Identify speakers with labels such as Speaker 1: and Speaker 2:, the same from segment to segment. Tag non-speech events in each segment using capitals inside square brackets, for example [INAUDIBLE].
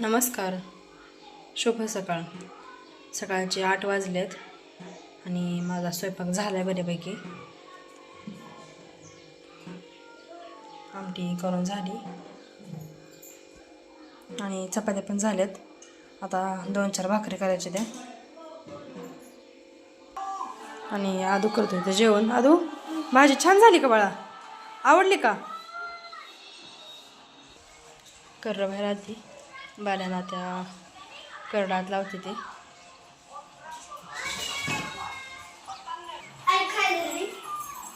Speaker 1: नमस्कार. शुभ सकाळ. सकाळचे आठ वाजलेत आणि माझा स्वयंपाक झाला आहे बऱ्यापैकी. आमटी करून झाली. आणि चपात्या पण झाल्यात. आता दोन चार भाकरी करायचे त्या. आणि आदू करतोय ते जेवण. आदू भाजी छान झाली का बाळा? आवडली का? कर्र बाहेर आधी. बाल्याला त्या करडात लावते ते.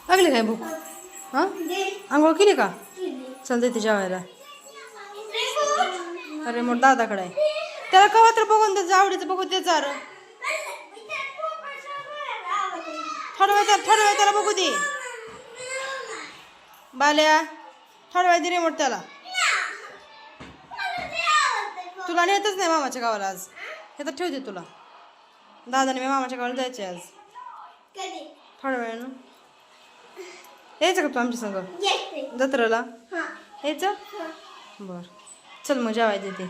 Speaker 1: लागली काय भूक? हां? आंघोळ केली का? चल तिच्या जेवायला अरे मोठ दादाकडे आहे. त्याला कवा तर बघून त्याचं आवडीचं बघू ते जर. थोडा वेळ त्याला थोडा वेळ त्याला बघू दे. बाल्या थोडा वेळ दे मोठ त्याला तुला नेतच नाही मामाच्या गावाला आज. हे तर ठेवते तुला. दादाने मी मामाच्या गावाला जायचे आज. थोड्या वेळानं. यायचं का तू आमच्या संग? जत्रेला यायचं? बर. चल मग जेवाय देते.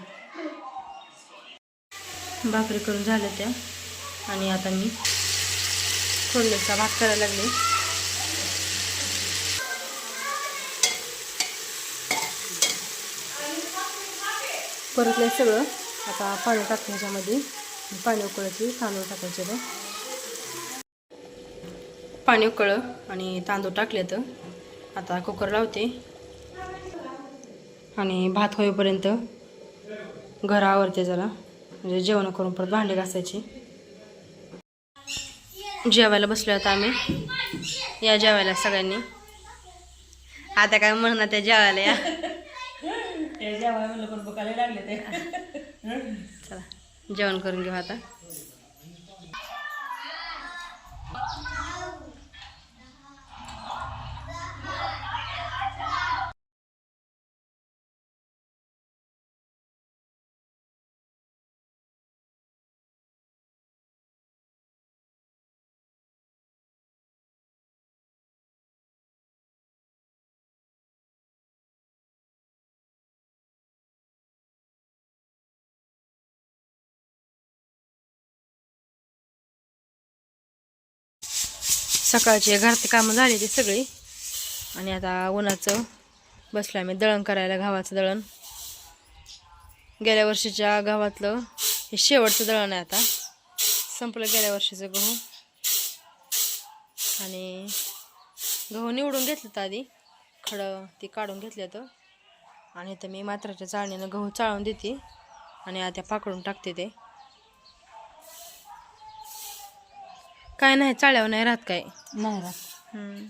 Speaker 1: भाकरी करून झाल्या त्या. आणि आता मी खोडल्याचा भात करायला लागले. परतलं सगळं. आता पाणी टाकतं ह्याच्यामध्ये पाणी उकळायचे तांदूळ टाकायचे ते. पाणी उकळं आणि तांदूळ टाकले तर. आता कुकर लावते. आणि भात होईपर्यंत घर आवरते जरा. म्हणजे जेवण करून परत भांडे घासायची. जेवायला बसलो आता आम्ही. या जेवायला सगळ्यांनी. आता काय म्हणणार त्या जेवायला या. ते जेव्हा म्हणलं पण बघायला लागले ते. चला जेवण करून घेऊ आता. सकाळची घरात कामं झाली ती सगळी. आणि आता उन्हाचं बसलं आम्ही दळण करायला गव्हाचं दळण. गेल्या वर्षीच्या गव्हातलं हे शेवटचं दळण आहे आता. संपलं गेल्या वर्षीचं गहू. आणि गहू निवडून घेतलं तर आधी. खडं ती काढून घेतलं तर आणि तर मी मात्राच्या चाळणीनं गहू चाळून देते. आणि आता पाकडून टाकते ते. काय नाही चाळ्यावर नाही राहत काय.
Speaker 2: नाही राहत.
Speaker 1: हम्म.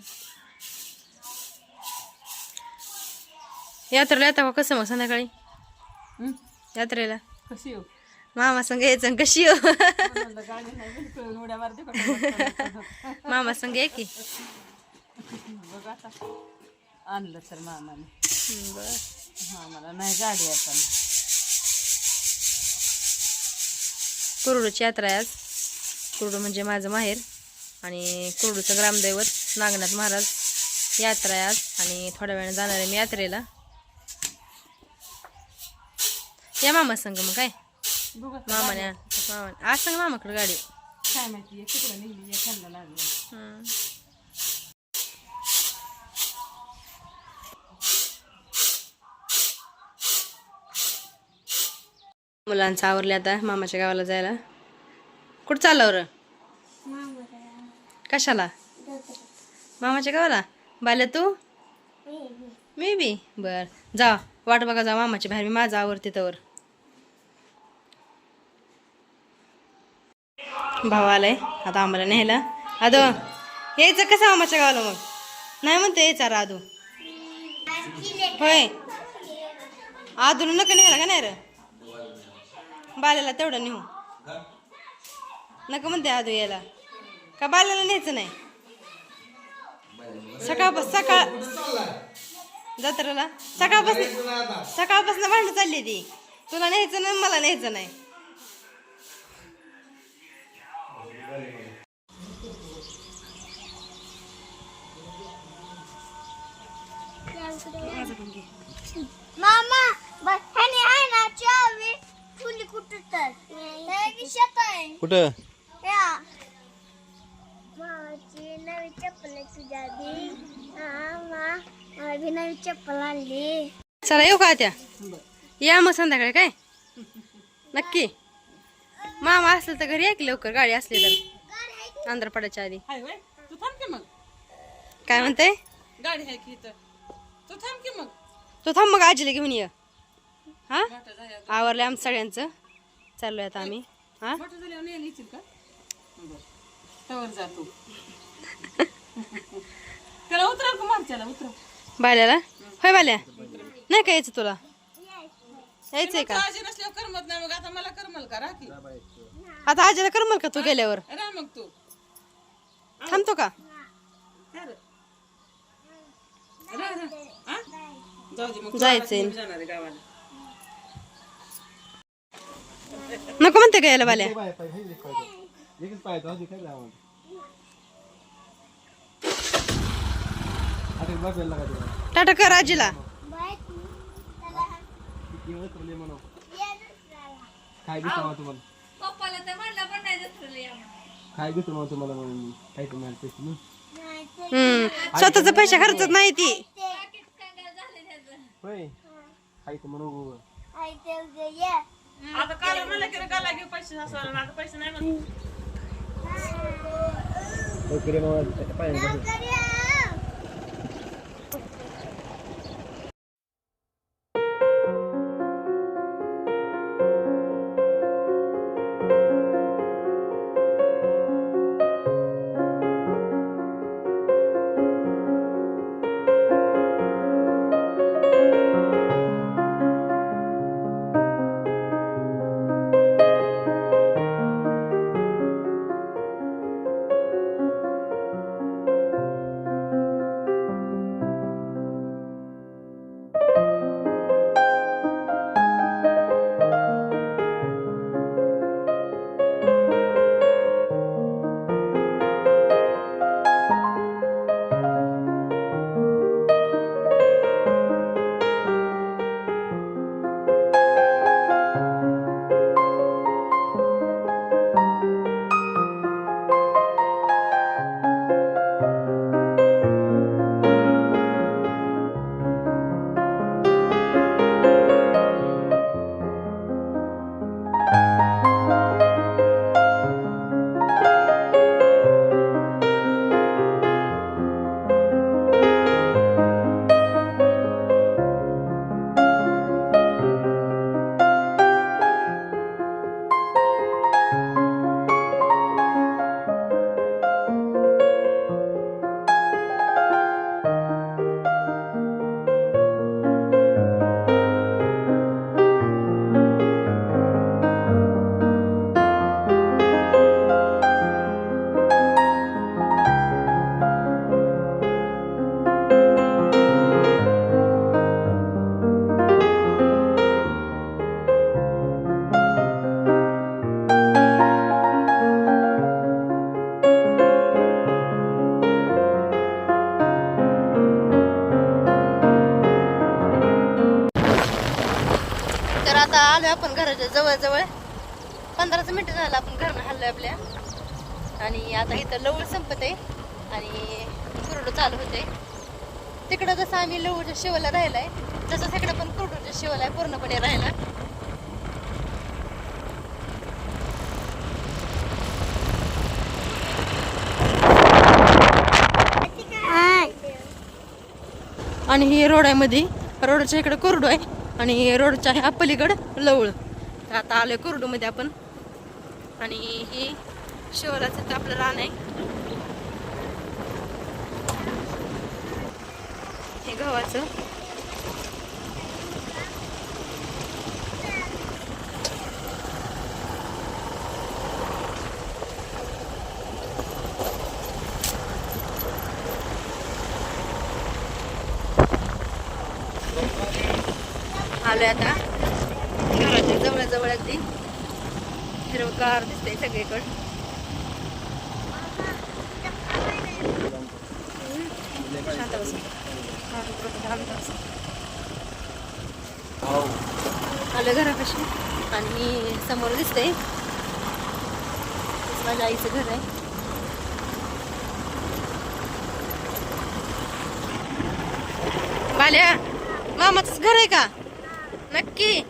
Speaker 1: यात्रेला येता का कसं मग संध्याकाळी?
Speaker 2: हं?
Speaker 1: यात्रेला?
Speaker 2: कशी हो?
Speaker 1: मामा संग यायचं आणि कशी हो?
Speaker 2: गाडी नाही बिलकुल उड्या मारते का
Speaker 1: मामा संग ये की.
Speaker 2: बघ आता. आणलं सर मामाने.
Speaker 1: हम्म, बरं
Speaker 2: हा मला नाही गाडी आता
Speaker 1: कुरुडूची यात्रा आहे आज. कुरुडू म्हणजे माझं माहेर आणि कुरुडूचं ग्रामदैवत नागनाथ महाराज यात्रा आहे आज आणि थोड्या वेळाने जाणार आहे मी यात्रेला. या मामा संग मग काय? मामाने मामाने आज सांग मामाकडे गाडी.
Speaker 2: काय माहिती.
Speaker 1: मुलांचं आवरले आता मामाच्या गावाला जायला. कुठं चाललं र कशाला? मामाच्या गावाला? बाल्या तू? मी बी. बर. जा वाट बघा जा मामाच्या बाहेर. मी माझं आवरते तर भाव आलाय. आता आम्हाला न्यायला. आदो यायचं कसं मामाच्या गावाला मग? नाही म्हणते यायचा राधू होय. आदून नका न्यायला का नाही रे? बाल्याला तेवढं नेऊ. नका म्हणते आदू यायला. का बाल्याला न्यायचं नाही? सकाळपास सकाळ जत्रेला? सकाळपासून सकाळपासून भांडण चालली ती. तुला न्यायचं नाही मला न्यायचं नाही.
Speaker 3: मामा आहे ना चावी कुठं
Speaker 4: मामाची नवी चप्पल आहे तुझ्या आधी. मा मला बी नवी चप्पल आणली.
Speaker 1: चला येऊ का त्या या मग संध्याकाळी काय? नक्की. मामा असलं तर घरी या की लवकर गाडी असली तर. अंधार पडायच्या आधी.
Speaker 2: हाय वय तू थांब की मग.
Speaker 1: काय म्हणते?
Speaker 2: गाडी आहे की इथं. तू थांब की मग.
Speaker 1: तू थांब मग आजीला घेऊन ये. हा?
Speaker 2: मोठं झालं
Speaker 1: आवरलं आमचं सगळ्यांचं. चाललोय आता आम्ही. हा?
Speaker 2: मोठं झाल्यावर नाही लिहिशील का? बरं तवर जा तू. [LAUGHS] त्याला उतरव का मागच्याला? उतरव.
Speaker 1: बाल्याला? होय बाल्या. नाही का यायचं तुला? यायचंय का?
Speaker 2: काळजी नसल्यावर करमत नाही मग आता मला करमल का? राखी
Speaker 1: आता आजीला करमल का तू गेल्यावर?
Speaker 2: मग तू.
Speaker 1: थांबतो का.
Speaker 2: हा?
Speaker 1: जायचंय. नको म्हणते का यायला बाल्या?
Speaker 3: हे एकच पाय तो काय लावा आता बघ लागा तुला
Speaker 1: टाटा कर आजीला.
Speaker 3: किती वेळ तुला म्हणू काय दिसतो तुम्हाला?
Speaker 2: पप्पाला तर म्हणलं पण नाही या
Speaker 3: काय दिसतो मग तुम्हाला म्हणून? मी काय तुम्हाला पैसे ना
Speaker 4: नाही ते?
Speaker 1: हम्म. स्वतःच पैसे खर्चत नाही ती.
Speaker 3: होय. काय तर म्हणू
Speaker 4: ये
Speaker 2: आता काल म्हणलं की गाला घेऊ पैसे सासवायला आता पैसे नाही म्हणून
Speaker 3: लवकर ये मग त्याच्या
Speaker 1: आता इथं लवळ संपत आहे आणि कुरडू चालू होते तिकडं जसं आम्ही लवळच्या शिवाला राहिलाय तसंच इकडं पण कुरडूच्या शिवाला आहे पूर्णपणे राहिला आणि हे रोड आहे मध्ये रोडच्या इकडे कुरडू आहे आणि रोडच्या आहे पलीकडं लवळ. आता आलोय कुरडूमध्ये आपण. आणि ही शिवलाचं तर आपलं रान आहे. हे गव्हाचं. आलोय आता. घराच्या जवळ जवळ अगदी हिरवगार दिसतंय सगळीकडं. शांत बसा. आलं घरापाशी. आणि समोर दिसतंय. माझ्या आईचं घर आहे. बाल्या मामाचंच घर आहे का? नक्की.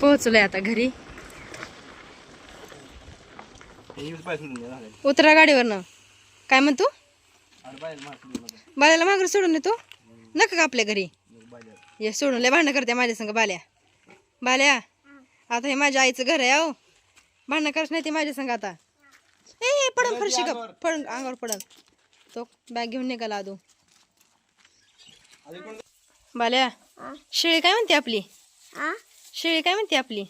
Speaker 1: पोहोचलोय आता घरी
Speaker 3: यूज पाय सोडून द्या झालं.
Speaker 1: उतरा गाडीवरनं. काय म्हणतो. बाल्याला मागं सोडून येतो नका का आपल्या घरी. ये सोडून लय भांडणं करते माझ्या संग बाल्या. बाल्या आता हे माझ्या आईचं घर आहे अहो भांडणं करत नाही ते माझ्या संग आता. ए पडन फरशी का पडन अंगावर पडन. तो बॅग घेऊन निघाला आदू. बाल्या शेळी काय म्हणते आपली? शेळी काय म्हणते आपली?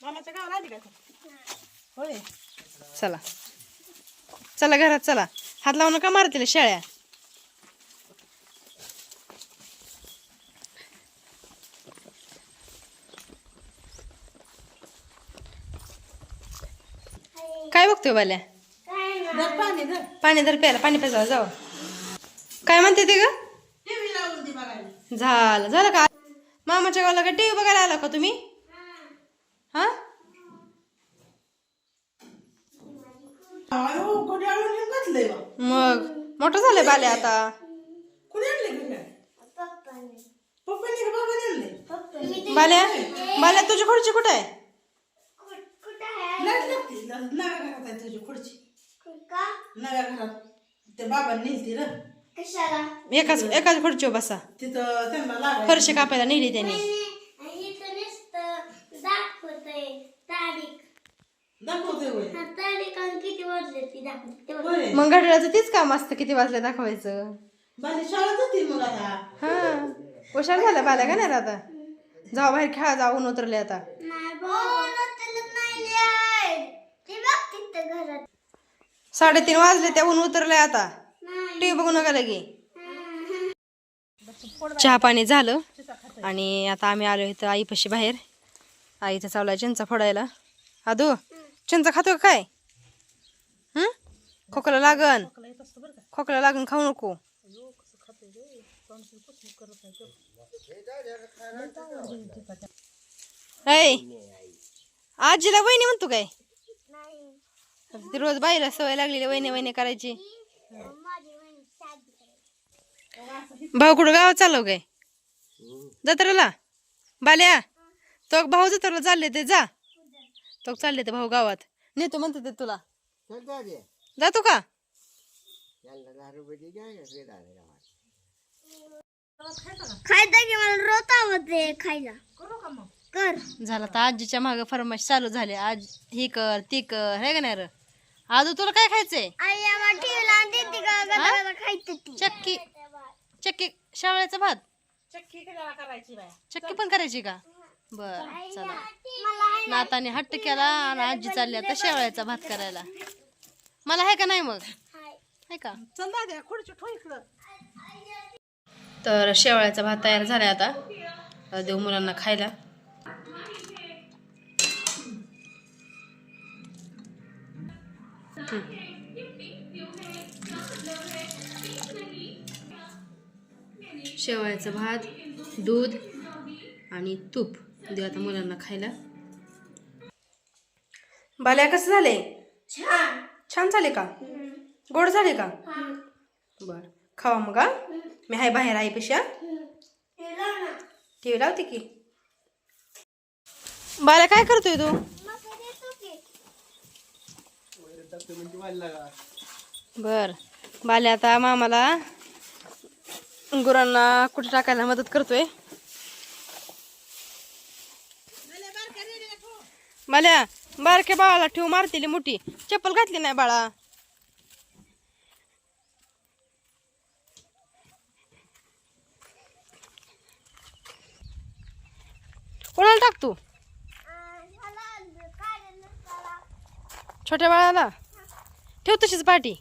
Speaker 2: मामाच्या गावाला आली का होय.
Speaker 1: चला. चला घरात चला. हात लावून का मारतील शेळ्या काय बघतोय बाल्या?
Speaker 2: पाणी धर.
Speaker 1: प्यायला पाणी प्यायला जाऊ. काय म्हणते ते ग? झालं झालं का? मामाच्या गावाला का टीव्ही बघायला आला का तुम्ही? हा? मग? मोठं झालंय बाले आता. बाल्या बाल्या तुझी खुर्ची कुठे आहे?
Speaker 2: लाइट लागते न- नव्या घरात आहे तुझी खुर्ची.
Speaker 4: का?
Speaker 2: नव्या घरात. ते बाबांनी नेलती ना
Speaker 4: कशाला?
Speaker 1: एकाच एकाच खुर्चीवर बसा.
Speaker 2: तिथं त्यांना
Speaker 1: फरशी कापायला नेली त्यांनी
Speaker 4: हे तर नुसतं दाखवतंय तारीख
Speaker 2: दाखवते होय
Speaker 4: हा तारीख आणि किती वाजले ती दाखवते तेवढं.
Speaker 2: होय
Speaker 1: मग घड्याळाचं तीच काम असतं किती वाजले दाखवायचं?
Speaker 2: बाली शाळा जाते मग आता.
Speaker 1: हा. हुशार झालं बाल्या का नाही आता? जाऊ बाहेर खेळा जाऊन उतरले आता.
Speaker 4: नाही बाबा
Speaker 1: साडेतीन वाजले त्या ऊन उतरले आता. टीव्ही बघू नका लगे. चहा पाणी झालं आणि आता आम्ही आलो इथं आईपाशी बाहेर. आई इथं चावलाय चिंचा फोडायला. आदू चिंचा खातो का काय? हं? खोकला लागन. खोकला लागन खाऊ नको. आजीला वहिनी म्हणतो काय? ती रोज बाईला सवय लागलेली वहिनी वहिनी करायची.
Speaker 4: करायची.
Speaker 1: भाऊ कुठं गाव चालव काय? जत्रेला? बाल्या? तो भाऊ जत्रेला चालले ते जा. तो चालले ते भाऊ गावात. नेतो म्हणतो ते तुला. जातो का?
Speaker 4: खायला की मला रोता होते खायला. कर
Speaker 1: झाला तर आजीच्या मागं फरमाश चालू झाले. आज ही कर ती कर हे का नाही र? आजू तुला काय खायचंय?
Speaker 4: खायचं
Speaker 1: चक्की. चक्की शावळ्याचा भात?
Speaker 2: चक्की कशाला करायची बाय
Speaker 1: चक्की पण करायची का? बर चला.
Speaker 4: मला
Speaker 1: नाताने हट्ट केला आणि आजी चालली आता शेवळ्याचा भात करायला. मला आहे का नाही मग?
Speaker 4: हाय.
Speaker 2: आहे का?
Speaker 1: तर शेवळ्याचा भात तयार झालाय आता. आता देऊ मुलांना खायला. शेवळ्याचा भात दूध आणि तूप. देऊ आता मुलांना खायला. बाल्या कसं झाले?
Speaker 4: छान.
Speaker 1: छान झाले का? गोड झाले का? बर. खावा मग मी हाय बाहेर आई पेशा
Speaker 4: लाव ना.
Speaker 1: टीव्ही लावते की? बाला काय करतोय तू. बर. बाल्या आता मामाला गुरांना कुठे टाकायला मदत करतोय. बाल्या बारक्या बाळाला ठेव मारतेली मोठी. चप्पल घातली नाही बाळा. कोणाला टाक तू. छोट्या बाळाला? ठेव तशीच पाठी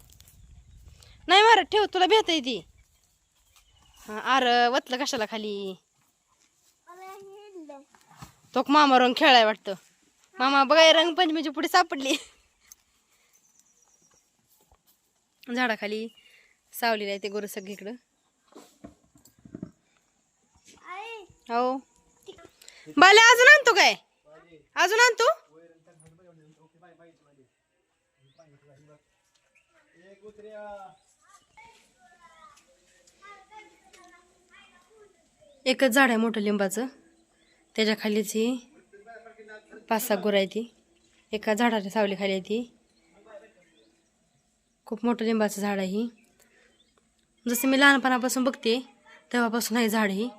Speaker 1: नाही मार ठेव तुला भेट ती. हा आर वतलं कशाला खाली?
Speaker 4: मला.
Speaker 1: तो मामा रंग खेळाय वाटतं. मामा बघाय रंगपंचमीची पुढे सापडली. झाडाखाली सावलेली आहे ते गोरं सगळीकडं हो. बाले अजून आणतो काय? अजून आणतो? एकच झाड आहे मोठं लिंबाचं. त्याच्या खालीच ही पाच सहा गुरं आहे ती एका झाडाच्या सावली खाली आहे ती खूप मोठं लिंबाचं झाड आहे ही. जसं मी लहानपणापासून बघते तेव्हापासून आहे झाड ही.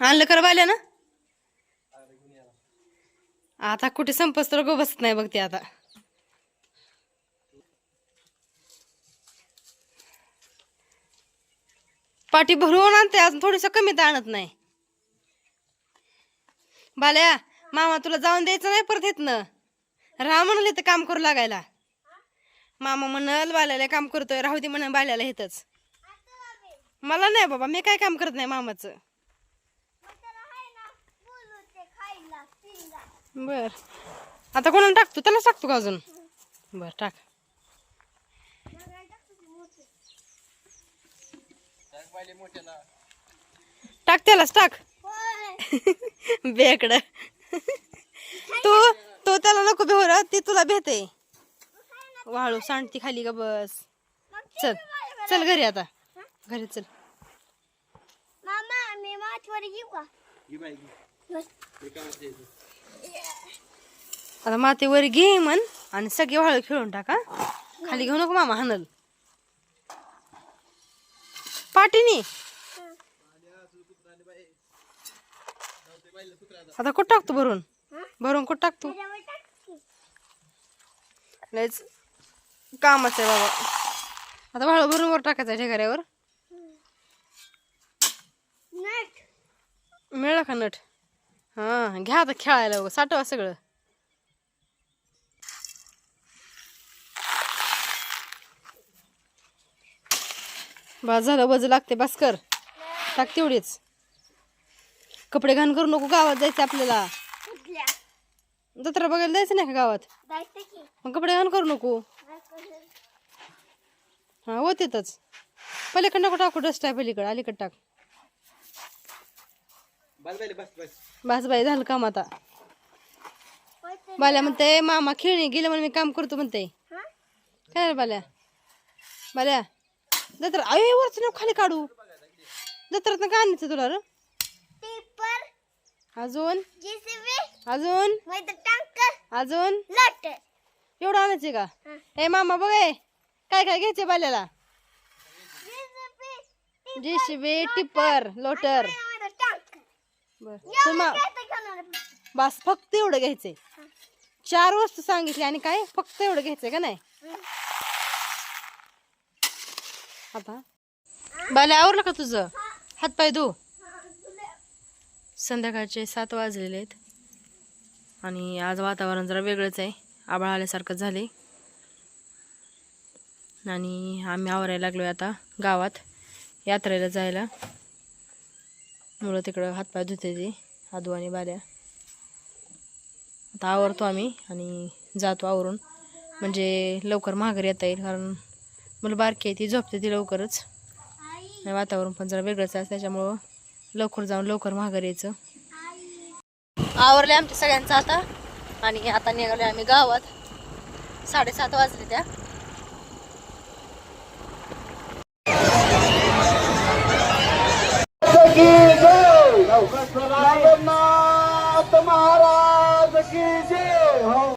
Speaker 1: आणलं कर ना? आता कुठे संपस तर गो बसत नाही बघते आता. पाठी भरून आणते अजून थोडीसं कमी तर आणत नाही. बाल्या मामा तुला जाऊन द्यायचं नाही परत येतनं राह म्हणाले तर काम करू लागायला. मामा म्हणाल बाल्याला काम करतोय राहू दे म्हणून बाल्याला येतच मला नाही बाबा मी काय काम करत नाही मामाचं. बर. आता कोणाला टाकतो? त्यालाच टाकतो का अजून? बर टाक. टाक त्यालाच टाक. [LAUGHS] बेकड. तू तो त्याला नको भेवर ती तुला भेटे. वाळू सांडती खाली का बस. चल चल घरी आता. घरी चल? आता मातीवर घे म्हण आणि सगळे वाळू खेळून टाका. खाली घेऊ नको मामा हाणल. पाटीनी? आता कुठं टाकतो भरून? भरून कुठं टाकतो. लयच कामच आहे बाबा. आता वाळू भरून वर टाकायचं ढेगाऱ्यावर. मिळलं का नट? हा घ्या आता खेळायला साठवा सगळं. बस झालं वज लागते बस कर. टाक तेवढीच. कपडे घाण करू नको गावात जायचं आपल्याला. जत्रा बघायला जायचं नाही का गावात? मग कपडे घाण करू नको. हा होतेच पलीकडे नको टाकू डस्ट आहे पलीकडे. अलीकडे टाक.
Speaker 3: बस बाई बस बस.
Speaker 1: बस बाई झालं काम आता. बाल्या म्हणते मामा खेळणी गेले म्हणून मी काम करतो म्हणते.
Speaker 4: हा?
Speaker 1: काय बाल्या? बाल्या जत्रा अय वरच नको खाली काढू. जत्रात काय आणायचं तुला र.
Speaker 4: टिपर
Speaker 1: अजून?
Speaker 4: जेसीबी.
Speaker 1: अजून?
Speaker 4: टँकर.
Speaker 1: अजून?
Speaker 4: लट
Speaker 1: एवढं आणायचे का?
Speaker 4: हा.
Speaker 1: ए मामा बघ. काय काय घ्यायचे बाल्याला?
Speaker 4: JCB
Speaker 1: tipper. लोटर. बर. बस फक्त एवढं घ्यायचंय. चार वस्तू सांगितली आणि काय? फक्त एवढं घ्यायचंय का नाही? आता बाल्या आवरलं का तुझं? हातपाय धु. संध्याकाळचे सात वाजलेले आहेत. आणि आज वातावरण जरा वेगळंच आहे. आभाळ आल्यासारखं झाले. आणि आम्ही आवरायला लागलो आता गावात यात्रेला जायला. मुलं तिकडं हातपाय धुते ते आदू आणि बाल्या. आता आवरतो आम्ही आणि जातो आवरून. म्हणजे लवकर माघारी येता येईल कारण मुलं बारकी आहे ती झोपते ती लवकरच. वातावरण पण जरा वेगळंच आहे त्याच्यामुळं लवकर जाऊन लवकर माघारी यायचं. आवरले आमच्या सगळ्यांचं आता. आणि आता निघाले आम्ही गावात. साडेसात वाजले त्या.